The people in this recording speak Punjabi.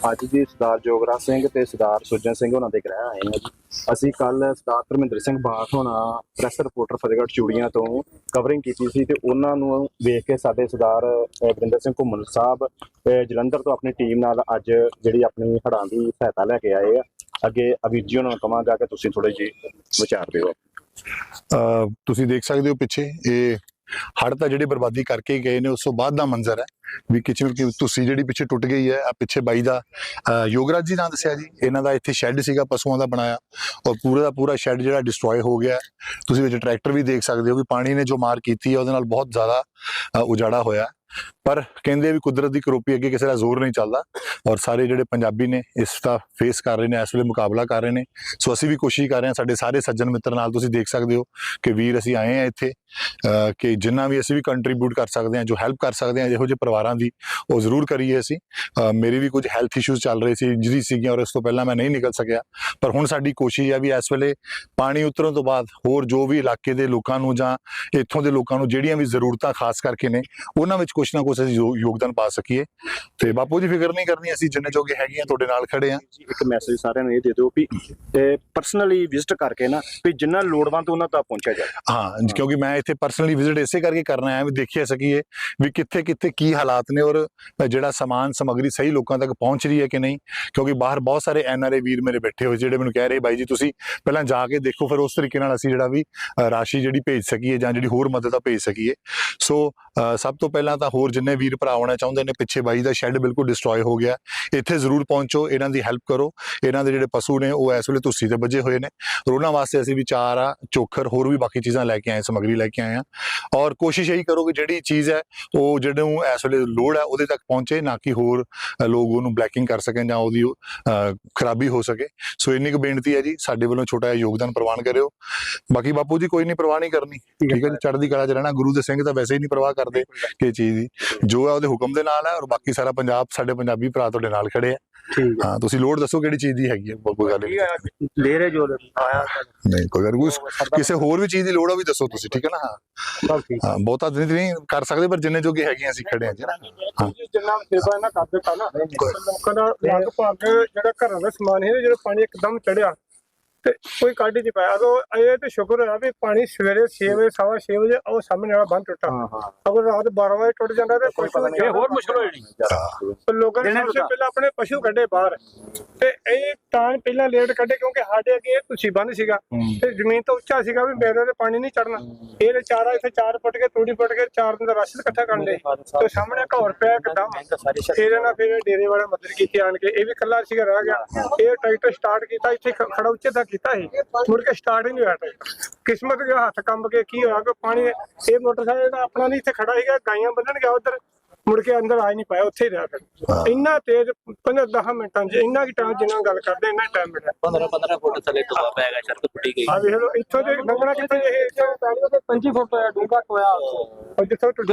ਅੱਜ ਜੀ ਸਰਦਾਰ ਜੋਗਰਾਜ ਸਿੰਘ ਤੇ ਸਰਦਾਰ ਸੁਰਜਨ ਸਿੰਘ ਉਹਨਾਂ ਦੇ ਗ੍ਰਹਿ ਆਏ ਹਾਂ ਜੀ। ਅਸੀਂ ਕੱਲ ਸਰਦਾਰ ਧਰਮਿੰਦਰ ਸਿੰਘ ਬਾਠ ਹੋਣਾ ਪ੍ਰੈਸ ਰਿਪੋਰਟਰ ਫਤਿਹਗੜ੍ਹ ਚੂੜੀਆਂ ਤੋਂ ਕਵਰਿੰਗ ਕੀਤੀ ਸੀ ਤੇ ਉਹਨਾਂ ਨੂੰ ਵੇਖ ਕੇ ਸਾਡੇ ਸਰਦਾਰ ਅਹ, ਸਿੰਘ ਘੁੰਮਣ ਸਾਹਿਬ ਜਲੰਧਰ ਤੋਂ ਆਪਣੀ ਟੀਮ ਨਾਲ ਅੱਜ ਜਿਹੜੀ ਆਪਣੀ ਹੜਾਂ ਦੀ ਸਹਾਇਤਾ ਲੈ ਕੇ ਆਏ ਆ। ਅੱਗੇ ਅਵੀਰ ਜੀ ਉਹਨਾਂ ਨੂੰ ਕਵਾਂਗਾ ਕਿ ਤੁਸੀਂ ਥੋੜੇ ਜਿਹੇ ਵਿਚਾਰ ਦਿਓ। ਅਹ ਤੁਸੀਂ ਦੇਖ ਸਕਦੇ ਹੋ ਪਿੱਛੇ ਇਹ ਹੜ ਤਾਂ ਜਿਹੜੇ ਬਰਬਾਦੀ ਕਰਕੇ ਗਏ ਨੇ ਉਸ ਤੋਂ ਬਾਅਦ ਦਾ ਮੰਜ਼ਰ ਹੈ। ਵੀ ਕਿਚਨ ਕਿ ਤੁਸੀਂ ਜਿਹੜੀ ਪਿੱਛੇ ਟੁੱਟ ਗਈ ਹੈ ਆ ਪਿੱਛੇ ਬਾਈ ਦਾ ਅਹ ਯੋਗਰਾਜ ਜੀ ਨਾਂ ਦੱਸਿਆ ਜੀ। ਇਹਨਾਂ ਦਾ ਇੱਥੇ ਸ਼ੈੱਡ ਸੀਗਾ, ਪਸ਼ੂਆਂ ਦਾ ਬਣਾਇਆ। ਔਰ ਪੂਰਾ ਦਾ ਪੂਰਾ ਸ਼ੈੱਡ ਜਿਹੜਾ ਡਿਸਟਰੋਏ ਹੋ ਗਿਆ। ਤੁਸੀਂ ਵਿੱਚ ਟਰੈਕਟਰ ਵੀ ਦੇਖ ਸਕਦੇ ਹੋ ਵੀ ਪਾਣੀ ਨੇ ਜੋ ਮਾਰ ਕੀਤੀ ਹੈ, ਉਹਦੇ ਨਾਲ ਬਹੁਤ ਜ਼ਿਆਦਾ ਉਜਾੜਾ ਹੋਇਆ। ਪਰ ਕਹਿੰਦੇ ਵੀ ਕੁਦਰਤ ਦੀ ਕਰੋਪੀ ਅੱਗੇ ਕਿਸੇ ਦਾ ਜ਼ੋਰ ਨਹੀਂ ਚੱਲਦਾ। ਔਰ ਸਾਰੇ ਜਿਹੜੇ ਪੰਜਾਬੀ ਨੇ ਇਸ ਦਾ ਫੇਸ ਕਰ ਰਹੇ ਨੇ, ਇਸ ਵੇਲੇ ਮੁਕਾਬਲਾ ਕਰ ਰਹੇ ਨੇ। ਸੋ ਅਸੀਂ ਵੀ ਕੋਸ਼ਿਸ਼ ਕਰ ਰਹੇ ਹਾਂ, ਸਾਡੇ ਸਾਰੇ ਸੱਜਣ ਮਿੱਤਰ ਨਾਲ ਤੁਸੀਂ ਦੇਖ ਸਕਦੇ ਹੋ ਕਿ ਵੀਰ ਅਸੀਂ ਆਏ ਹਾਂ ਇੱਥੇ, ਅਹ ਕਿ ਜਿੰਨਾ ਵੀ ਅਸੀਂ ਵੀ ਕੰਟਰੀਬਿਊਟ ਕਰ ਸਕਦੇ ਹਾਂ, ਜੋ ਹੈਲਪ ਕਰ ਸਕਦੇ ਹਾਂ ਜਿਹੋ ਜਿਹੇ ਪਰਿਵਾਰ ਦੀ ਉਹ ਜ਼ਰੂਰ ਕਰੀਏ ਅਸੀਂ। ਮੇਰੇ ਵੀ ਕੁਝ ਹੈਲਥ ਇਸ਼ੂਜ਼ ਚੱਲ ਰਹੇ ਸੀ ਜਿਹਦੀ ਸੀਗੀਆਂ ਔਰ ਇਸ ਤੋਂ ਪਹਿਲਾਂ ਮੈਂ ਨਹੀਂ ਨਿਕਲ ਸਕਿਆ। ਪਰ ਹੁਣ ਸਾਡੀ ਕੋਸ਼ਿਸ਼ ਹੈ ਵੀ ਇਸ ਵੇਲੇ ਪਾਣੀ ਉਤਰਨ ਤੋਂ ਬਾਅਦ ਹੋਰ ਜੋ ਵੀ ਇਲਾਕੇ ਦੇ ਲੋਕਾਂ ਨੂੰ ਜਾਂ ਇੱਥੋਂ ਦੇ ਲੋਕਾਂ ਨੂੰ ਜਿਹੜੀਆਂ ਵੀ ਜ਼ਰੂਰਤਾਂ ਖਾਸ ਕਰਕੇ ਨੇ ਉਹਨਾਂ ਵਿੱਚ ਕੁਝ ਨਾ ਕੁਝ ਅਸੀਂ ਯੋਗਦਾਨ ਪਾ ਸਕੀਏ। ਤੇ ਬਾਪੂ ਜੀ ਫਿਕਰ ਨਹੀਂ ਕਰਨੀ ਅਸੀਂ ਜਿੰਨੇ ਜੋਗੇ ਹੈਗੇ ਆ ਤੁਹਾਡੇ ਨਾਲ ਖੜੇ ਆ ਇੱਕ ਮੈਸੇਜ ਸਾਰਿਆਂ ਨੂੰ ਇਹ ਦੇ ਦਿਓ ਵੀ ਪਰਸਨਲੀ ਵਿਜ਼ਿਟ ਕਰਕੇ ਨਾ ਵੀ ਜਿੰਨਾ ਲੋੜਵੰਦ ਉਹਨਾਂ ਤੱਕ ਪਹੁੰਚਿਆ ਜਾਏ ਹਾਂ ਕਿਉਂਕਿ ਮੈਂ ਇੱਥੇ ਪਰਸਨਲੀ ਵਿਜ਼ਿਟ ਇਸੇ ਕਰਕੇ ਕਰਨਾ ਆਇਆ ਵੀ ਦੇਖਿਆ ਸਕੀਏ ਵੀ ਕਿੱਥੇ ਕਿੱਥੇ ਕੀ ਹਾਲਾਤ ਨੇ ਔਰ ਜਿਹੜਾ ਸਮਾਨ ਸਮੱਗਰੀ ਸਹੀ ਲੋਕਾਂ ਤੱਕ ਪਹੁੰਚ ਰਹੀ ਹੈ ਕਿ ਨਹੀਂ, ਕਿਉਂਕਿ ਬਾਹਰ ਬਹੁਤ ਸਾਰੇ ਐਨਆਰਏ ਵੀਰ ਮੇਰੇ ਬੈਠੇ ਹੋਏ ਜਿਹੜੇ ਮੈਨੂੰ ਕਹਿ ਰਹੇ, ਬਾਈ ਜੀ, ਤੁਸੀਂ ਪਹਿਲਾਂ ਜਾ ਕੇ ਦੇਖੋ, ਫਿਰ ਉਸ ਤਰੀਕੇ ਨਾਲ ਅਸੀਂ ਜਿਹੜਾ ਵੀ ਰਾਸ਼ੀ ਜਿਹੜੀ ਭੇਜ ਸਕੀਏ ਜਾਂ ਜਿਹੜੀ ਹੋਰ ਮਦਦ ਆ ਭੇਜ ਸਕੀਏ। ਸੋ ਸਭ ਤੋਂ ਪਹਿਲਾਂ ਤਾਂ ਹੋਰ ਜਿੰਨੇ ਵੀਰ ਭਰਾ ਆਉਣਾ ਚਾਹੁੰਦੇ ਨੇ, ਪਿੱਛੇ ਬਾਈ ਦਾ ਸ਼ੈੱਡ ਬਿਲਕੁਲ ਡਿਸਟਰੋਏ ਹੋ ਗਿਆ। ਇੱਥੇ ਜ਼ਰੂਰ ਪਹੁੰਚੋ, ਇਹਨਾਂ ਦੀ ਹੈਲਪ ਕਰੋ। ਇਹਨਾਂ ਦੇ ਜਿਹੜੇ ਪਸ਼ੂ ਨੇ, ਉਹ ਇਸ ਵੇਲੇ ਤੁਸੀਂ ਤੇ ਵੱਜੇ ਹੋਏ ਨੇ। ਔਰ ਉਹਨਾਂ ਵਾਸਤੇ ਅਸੀਂ ਵੀ ਚਾਰ ਆ, ਚੋਖਰ, ਹੋਰ ਵੀ ਬਾਕੀ ਚੀਜ਼ਾਂ ਲੈ ਕੇ ਆਏ, ਸਮੱਗਰੀ ਲੈ ਕੇ ਆਏ ਆ। ਔਰ ਕੋਸ਼ਿਸ਼ ਇਹੀ ਕਰੋ ਕਿ ਜਿਹੜੀ ਚੀਜ਼ ਹੈ, ਉਹ ਜਿਹੜੇ ਨੂੰ ਇਸ ਵੇਲੇ ਲੋੜ ਹੈ ਉਹਦੇ ਤੱਕ ਪਹੁੰਚੇ ਨਾ ਕਿ ਹੋਰ ਲੋਕ ਉਹਨੂੰ ਬਲੈਕਿੰਗ ਕਰ ਸਕਣ ਜਾਂ ਉਹਦੀ ਖਰਾਬੀ ਹੋ ਸਕੇ। ਸੋ ਇੰਨੀ ਕੁ ਬੇਨਤੀ ਹੈ ਜੀ ਸਾਡੇ ਵੱਲੋਂ ਛੋਟਾ ਜਿਹਾ ਯੋਗਦਾਨ ਪ੍ਰਵਾਨ ਕਰਿਓ। ਬਾਕੀ ਬਾਪੂ ਜੀ ਕੋਈ ਨਹੀਂ ਪ੍ਰਵਾਹ ਨਹੀਂ ਕਰਨੀ ਠੀਕ ਹੈ ਜੀ? ਚੜ੍ਹਦੀ ਕਲਾ ਚ ਰਹਿਣਾ ਗੁਰੂ ਦੇ ਸਿੰਘ ਤਾਂ ਵੈਸੇ ਹੀ ਨਹੀਂ ਪ੍ਰਵਾਹ ਕਰਦੇ ਕਿ ਚੀਜ਼ ਦੀ। ਜੋ ਹੈ ਉਹਦੇ ਹੁਕਮ ਦੇ ਨਾਲ ਹੈ ਔਰ ਬਾਕੀ ਸਾਰਾ ਪੰਜਾਬ ਸਾਡੇ ਪੰਜਾਬੀ ਭਰਾ ਤੁਹਾਡੇ ਨਾਲ ਖੜੇ ਆ ਠੀਕ ਹਾਂ। ਤੁਸੀਂ ਲੋੜ ਦੱਸੋ ਕਿਹੜੀ ਚੀਜ਼ ਦੀ ਹੈਗੀ ਹੈ ਕੋਈ ਗੱਲ ਨਹੀਂ ਲੈ ਰਹੇ ਜੋ ਆਇਆ ਨਹੀਂ ਕੋਈ ਗੱਲ ਨਹੀਂ। ਕਿਸੇ ਹੋਰ ਵੀ ਚੀਜ਼ ਦੀ ਲੋੜ ਆ ਵੀ ਦੱਸੋ ਤੁਸੀਂ ਠੀਕ ਹੈ ਨਾ? ਹਾਂ। ਸਭ ਠੀਕ। ਹਾਂ ਬਹੁਤਾ ਨਹੀਂ ਨਹੀਂ ਕਰ ਸਕਦੇ ਪਰ ਜਿੰਨੇ ਜੋਗੇ ਹੈਗੇ ਆ ਅਸੀਂ ਖੜੇ ਆ ਜੀ ਹਾਂ। ਜਿੰਨਾ ਸੇਵਾ ਇਹਨਾਂ ਕਰ ਦਿੱਤਾ ਨਾ ਲੋਕਾਂ ਦਾ ਲਗਭਗ ਜਿਹੜਾ ਘਰਾਂ ਦਾ ਸਮਾਨ ਹੈ ਜਿਹੜਾ ਪਾਣੀ ਇੱਕਦਮ ਚੜਿਆ ਤੇ ਕੋਈ ਕੱਢ ਹੀ ਨਹੀਂ ਪਾਇਆ। ਅਗੋ ਇਹ ਤੇ ਸ਼ੁਕਰ ਹੋਇਆ ਵੀ ਪਾਣੀ ਸਵੇਰੇ 6 ਵਜੇ ਸਵਾ 6 ਵਜੇ ਉਹ ਸਾਹਮਣੇ ਵਾਲਾ ਬੰਦ ਟੁੱਟਾ। ਹਾਂ ਹਾਂ। ਅਗਰ ਰਾਤ 12 ਵਜੇ ਟੁੱਟ ਜਾਂਦਾ ਤੇ ਕੋਈ ਪਤਾ ਨਹੀਂ। ਹੋਰ ਮੁਸ਼ਕਲ ਹੋ ਜਾਣੀ। ਤੇ ਲੋਕਾਂ ਨੇ ਸਭ ਤੋਂ। ਪਹਿਲਾਂ ਆਪਣੇ ਪਸ਼ੂ ਕੱਢੇ ਬਾਹਰ। ਤੇ ਇਹ ਤਾਂ ਪਹਿਲਾਂ ਲੇਟ ਕੱਢੇ ਕਿਉਂਕਿ ਸਾਡੇ ਅੱਗੇ ਤੁਸੀਂ ਬੰਦ ਸੀਗਾ। ਤੇ ਜ਼ਮੀਨ ਤੋਂ ਉੱਚਾ ਸੀਗਾ ਵੀ ਮੇਰੇ ਤੇ ਪਾਣੀ ਨਹੀਂ ਚੜਨਾ ਇਹ ਚਾਰਾ ਇੱਥੇ ਚਾਰ ਫੁੱਟ ਕੇ ਤੂੜੀ ਫੁੱਟ ਕੇ ਚਾਰ ਦਿਨ ਦਾ ਰਾਸ਼ਨ ਇਕੱਠਾ ਕਰਨ ਦੇ ਤੇ ਸਾਹਮਣੇ ਘਰ ਪਿਆ ਇੱਕਦਮ। ਫਿਰ ਇਹਨਾਂ ਫਿਰ ਡੇਰੇ ਵਾਲੇ ਮਦਦ ਕੀਤੀ ਆਣ ਕੇ। ਇਹ ਵੀ ਕੱਲਾ ਸੀਗਾ ਰਹਿ ਗਿਆ। ਇਹ ਟਰੈਕਟਰ ਸਟਾਰਟ ਕੀਤਾ ਇੱਥੇ ਖੜਾ ਉੱਚੇ ਤੱਕ ਕੀਤਾ ਸੀ। ਮੁੜ ਕੇ ਸਟਾਰਟ ਹੀ ਨਹੀਂ ਹੋਇਆ ਟਰੈਕਟਰ ਕਿਸਮਤ ਦੇ ਹੱਥ ਕੰਬ ਕੇ ਕੀ ਹੋਇਆ ਕਿ ਪਾਣੀ ਇਹ ਮੋਟਰਸਾਈਕਲ ਦਾ ਆਪਣਾ ਨਹੀਂ ਇੱਥੇ ਖੜਾ ਸੀਗਾ ਗਾਈਆਂ ਬੰਨਣ ਗਿਆ ਉਧਰ ਮੁੜ ਕੇ ਅੰਦਰ ਆ ਨਹੀਂ ਪਾਇਆ ਉੱਥੇ ਹੀ ਰਿਹਾ ਫਿਰ। ਇੰਨਾ ਤੇਜ਼ 15-10 ਮਿੰਟਾਂ 'ਚ ਇੰਨਾ ਕੀ ਟਾਈਮ ਜਿੰਨਾ ਗੱਲ ਕਰਦੇ ਇੰਨਾ ਟਾਈਮ ਮਿਲਿਆ। 15 15 ਫੁੱਟ ਥੱਲੇ ਟੁਆ ਪੈ ਗਿਆ ਸੜਕ ਟੁੱਟੀ ਗਈ। ਆ ਵੇਖ ਲਓ ਇੱਥੋਂ ਦੇ ਲੰਘਣਾ ਕਿੱਥੇ ਇਹ? 25 ਫੁੱਟ ਡੂੰਘਾ ਟੋਇਆ ਜਿੱਥੋਂ ਟੁੱਟ